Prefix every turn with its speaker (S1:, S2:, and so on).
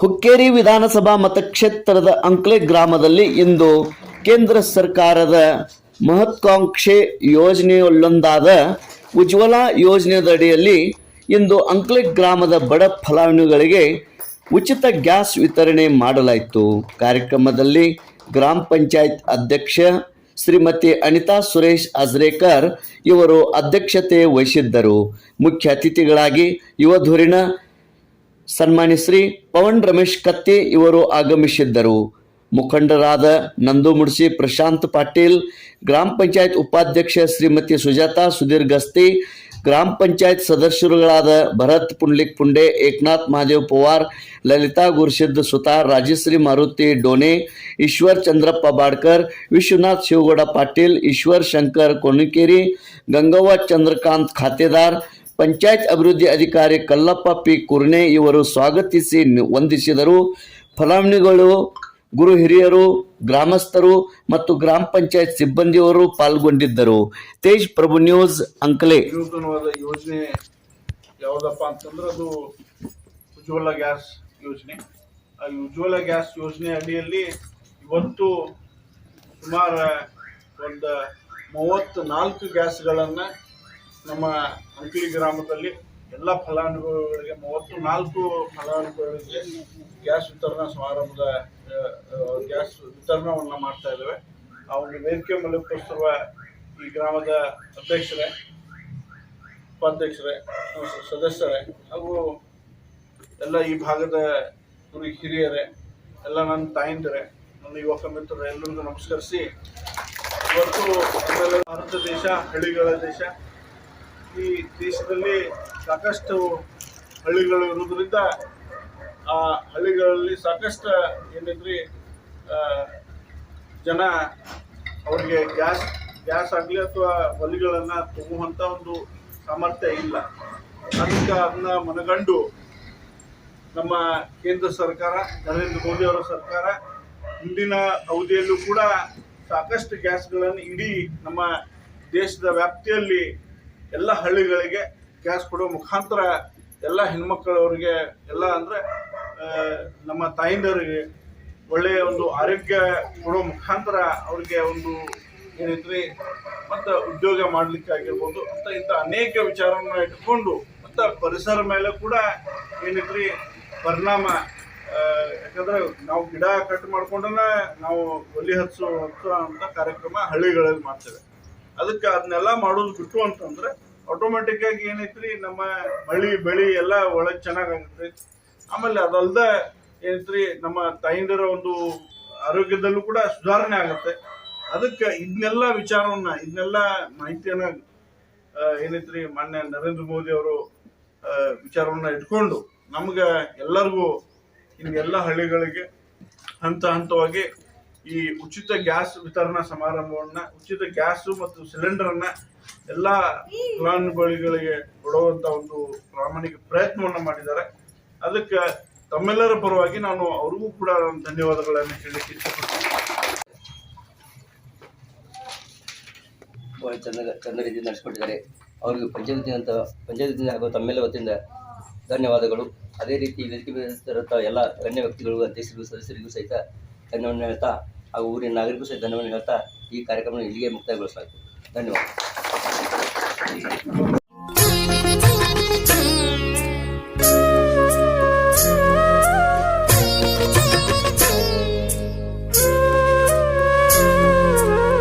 S1: ಹುಕ್ಕೇರಿ ವಿಧಾನಸಭಾ ಮತಕ್ಷೇತ್ರದ ಅಂಕ್ಲೆ ಗ್ರಾಮದಲ್ಲಿ ಇಂದು ಕೇಂದ್ರ ಸರ್ಕಾರದ ಮಹತ್ವಾಕಾಂಕ್ಷೆ ಯೋಜನೆಯಲ್ಲೊಂದಾದ ಉಜ್ವಲಾ ಯೋಜನೆಯದಡಿಯಲ್ಲಿ ಇಂದು ಅಂಕ್ಲೆ ಗ್ರಾಮದ ಬಡ ಫಲಾನುಭವಿಗಳಿಗೆ ಉಚಿತ ಗ್ಯಾಸ್ ವಿತರಣೆ ಮಾಡಲಾಯಿತು. ಕಾರ್ಯಕ್ರಮದಲ್ಲಿ ಗ್ರಾಮ ಪಂಚಾಯತ್ ಅಧ್ಯಕ್ಷ ಶ್ರೀಮತಿ ಅನಿತಾ ಸುರೇಶ್ ಅಜ್ರೇಕರ್ ಇವರು ಅಧ್ಯಕ್ಷತೆ ವಹಿಸಿದ್ದರು. ಮುಖ್ಯ ಅತಿಥಿಗಳಾಗಿ ಯುವಧುರಿಣ ಸನ್ಮಾನ್ಯ ಶ್ರೀ ಪವನ್ ರಮೇಶ್ ಕತ್ತಿ ಇವರು ಆಗಮಿಸಿದ್ದರು ಮುಖಂಡರಾದ ನಂದು ಮುಡ್ಸಿ ಪ್ರಶಾಂತ್ ಪಾಟೀಲ್ ಗ್ರಾಮ ಪಂಚಾಯತ್ ಉಪಾಧ್ಯಕ್ಷ ಶ್ರೀಮತಿ ಸುಜಾತಾ ಸುಧೀರ್ ಗಸ್ತಿ ಗ್ರಾಮ ಪಂಚಾಯತ್ ಸದಸ್ಯರುಗಳಾದ ಭರತ್ ಪುಂಡ್ಲಿಕ್ ಪುಂಡೆ ಏಕನಾಥ್ ಮಹಾದೇವ್ ಪವಾರ್ ಲಲಿತಾ ಗುರುಸಿದ್ದ ಸುತಾರ್ ರಾಜಶ್ರೀ ಮಾರುತಿ ಡೋನೆ ಈಶ್ವರ್ ಚಂದ್ರಪ್ಪ ಬಾಡ್ಕರ್ ವಿಶ್ವನಾಥ್ ಶಿವಗೌಡ ಪಾಟೀಲ್ ಈಶ್ವರ್ ಶಂಕರ್ ಕೊನಿಕೇರಿ ಗಂಗವ್ವ ಚಂದ್ರಕಾಂತ್ ಖಾತೆದಾರ್ ಪಂಚಾಯತ್ ಅಭಿವೃದ್ಧಿ ಅಧಿಕಾರಿ ಕಲ್ಲಪ್ಪ ಪಿ ಕುರ್ನೆ ಇವರು ಸ್ವಾಗತಿಸಿ ವಂದಿಸಿದರು. ಫಲಾನುಭವಿಗಳು, ಗುರು ಹಿರಿಯರು, ಗ್ರಾಮಸ್ಥರು ಮತ್ತು ಗ್ರಾಮ ಪಂಚಾಯತ್ ಸಿಬ್ಬಂದಿಯವರು ಪಾಲ್ಗೊಂಡಿದ್ದರು. ತೇಜ್ ಪ್ರಭು ನ್ಯೂಸ್, ಅಂಕಲೆ.
S2: ಯೋಜನೆ ಯಾವುದಪ್ಪ ಅಂತಂದ್ರೆ ಅದು ಉಜ್ವಲ ಗ್ಯಾಸ್ ಯೋಜನೆ. ಆ ಉಜ್ವಲ ಗ್ಯಾಸ್ ಯೋಜನೆ ಅಡಿಯಲ್ಲಿ ಇವತ್ತು ಸುಮಾರು ಒಂದು ಮೂವತ್ತು ನಾಲ್ಕು ಗ್ಯಾಸ್ಗಳನ್ನು ನಮ್ಮ ಹಂಪಿ ಗ್ರಾಮದಲ್ಲಿ ಎಲ್ಲ ಫಲಾನುಭವಿಗಳಿಗೆ, ಮೂವತ್ತು, ನಾಲ್ಕು ಫಲಾನುಭವಿಗಳಿಗೆ ಗ್ಯಾಸ್ ವಿತರಣಾ ಸಮಾರಂಭದ ಗ್ಯಾಸ್ ವಿತರಣವನ್ನು ಮಾಡ್ತಾ ಇದ್ದೇವೆ. ಒಂದು ವೇದಿಕೆ ಮೇಲೆ ಈ ಗ್ರಾಮದ ಅಧ್ಯಕ್ಷರೇ, ಉಪಾಧ್ಯಕ್ಷರೇ, ಸದಸ್ಯರೇ ಹಾಗೂ ಎಲ್ಲ ಈ ಭಾಗದ ಗುರು ಹಿರಿಯರೇ, ಎಲ್ಲ ನನ್ನ ತಾಯಂದಿರೇ, ನನ್ನ ಯುವಕ ಮಿತ್ರರು ಎಲ್ಲರಿಗೂ ನಮಸ್ಕರಿಸಿ, ಇವತ್ತು ಭಾರತ ದೇಶ, ಹಳ್ಳಿಗಳ ದೇಶ ಈ ದೇಶದಲ್ಲಿ ಸಾಕಷ್ಟು ಹಳ್ಳಿಗಳು ಇರುವುದರಿಂದ ಆ ಹಳ್ಳಿಗಳಲ್ಲಿ ಸಾಕಷ್ಟು ಏನಿದ್ರಿ ಜನ ಅವ್ರಿಗೆ ಗ್ಯಾಸ್ ಗ್ಯಾಸ್ ಆಗಲಿ ಅಥವಾ ಒಲಿಗಳನ್ನು ತುಂಬುವಂಥ ಒಂದು ಸಾಮರ್ಥ್ಯ ಇಲ್ಲ. ಅದಕ್ಕೆ ಅದನ್ನ ಮನಗಂಡು ನಮ್ಮ ಕೇಂದ್ರ ಸರ್ಕಾರ, ನರೇಂದ್ರ ಮೋದಿ ಅವರ ಸರ್ಕಾರ ಹಿಂದಿನ ಅವಧಿಯಲ್ಲೂ ಕೂಡ ಸಾಕಷ್ಟು ಗ್ಯಾಸ್ಗಳನ್ನು ಇಡೀ ನಮ್ಮ ದೇಶದ ವ್ಯಾಪ್ತಿಯಲ್ಲಿ ಎಲ್ಲ ಹಳ್ಳಿಗಳಿಗೆ ಗ್ಯಾಸ್ ಕೊಡೋ ಮುಖಾಂತರ ಎಲ್ಲ ಹೆಣ್ಮಕ್ಳವ್ರಿಗೆ ಎಲ್ಲ ಅಂದರೆ ನಮ್ಮ ತಾಯಿಂದರಿಗೆ ಒಳ್ಳೆಯ ಒಂದು ಆರೋಗ್ಯ ಕೊಡೋ ಮುಖಾಂತರ ಅವ್ರಿಗೆ ಒಂದು ಏನೈತ್ರಿ, ಮತ್ತು ಉದ್ಯೋಗ ಮಾಡಲಿಕ್ಕೆ ಆಗಿರ್ಬೋದು, ಅಂತ ಇಂಥ ಅನೇಕ ವಿಚಾರವನ್ನು ಇಟ್ಕೊಂಡು ಮತ್ತು ಪರಿಸರ ಮೇಲೆ ಕೂಡ ಏನೈತ್ರಿ ಪರಿಣಾಮ ಯಾಕಂದ್ರೆ ನಾವು ಗಿಡ ಕಟ್ ಮಾಡ್ಕೊಂಡನ ನಾವು ಒಲಿ ಹಚ್ಚು ಹಚ್ಚೋ ಅಂತ ಕಾರ್ಯಕ್ರಮ ಹಳ್ಳಿಗಳಲ್ಲಿ ಮಾಡ್ತೇವೆ. ಅದಕ್ಕೆ ಅದನ್ನೆಲ್ಲ ಮಾಡೋದು ಬಿಟ್ಟು ಅಂತಂದ್ರೆ ಆಟೋಮೆಟಿಕ್ ಆಗಿ ಏನೈತ್ರಿ, ನಮ್ಮ ಮಳಿ ಬೆಳಿ ಎಲ್ಲ ಒಳಗೆ ಚೆನ್ನಾಗಾಗುತ್ತೆ. ಆಮೇಲೆ ಅದಲ್ದ ಏನೈತ್ರಿ, ನಮ್ಮ ತಾಯಿಂದರ ಒಂದು ಆರೋಗ್ಯದಲ್ಲೂ ಕೂಡ ಸುಧಾರಣೆ ಆಗುತ್ತೆ. ಅದಕ್ಕೆ ಇದನ್ನೆಲ್ಲ ವಿಚಾರವನ್ನ ಇದನ್ನೆಲ್ಲ ಮಾಹಿತಿಯನ್ನ ಏನೈತ್ರಿ, ಮಾನ್ಯ ನರೇಂದ್ರ ಮೋದಿ ಅವರು ವಿಚಾರವನ್ನ ಇಟ್ಕೊಂಡು ನಮ್ಗೆ ಎಲ್ಲರಿಗೂ ಹಿಂಗೆಲ್ಲ ಹಳ್ಳಿಗಳಿಗೆ ಹಂತ ಹಂತವಾಗಿ ಈ ಉಚಿತ ಗ್ಯಾಸ್ ವಿತರಣಾ ಸಮಾರಂಭವನ್ನ, ಉಚಿತ ಗ್ಯಾಸು ಮತ್ತು ಸಿಲಿಂಡರನ್ನ ಎಲ್ಲ ಫಲಾನುಭವಿಗಳಿಗೆ ಕೊಡುವಂತ ಒಂದು ಪ್ರಾಮಾಣಿಕ ಪ್ರಯತ್ನವನ್ನ ಮಾಡಿದ್ದಾರೆ. ಅದಕ್ಕೆ ತಮ್ಮೆಲ್ಲರ ಪರವಾಗಿ ನಾನು ಅವ್ರಿಗೂ ಕೂಡ ನಾನು ಧನ್ಯವಾದಗಳನ್ನು ಹೇಳಲಿಕ್ಕೆ ಇಷ್ಟಪಡ್ತೀನಿ.
S3: ಭಾಳ ಚಂದ ರೀತಿಯಿಂದ ನಡೆಸ್ಕೊಟ್ಟಿದ್ದಾರೆ. ಅವ್ರಿಗೆ ಪಂಚಾಯತಿ ಹಾಗೂ ತಮ್ಮೆಲ್ಲ ವತಿಯಿಂದ ಧನ್ಯವಾದಗಳು. ಅದೇ ರೀತಿ ವೇದಿಕೆ ಎಲ್ಲ ಗಣ್ಯ ವ್ಯಕ್ತಿಗಳು ಅಧ್ಯಕ್ಷರಿಗೂ, ಸದಸ್ಯರಿಗೂ ಸಹಿತ ಧನ್ಯವಾದ ಹೇಳ್ತಾ ಹಾಗೂ ಊರಿನ ನಾಗರಿಕರು ಸಹ ಧನ್ಯವಾದ ಹೇಳ್ತಾ ಈ ಕಾರ್ಯಕ್ರಮ ಇಲ್ಲಿಗೆ ಮುಕ್ತಾಯಗೊಳಿಸಲಾಯಿತು. ಧನ್ಯವಾದ.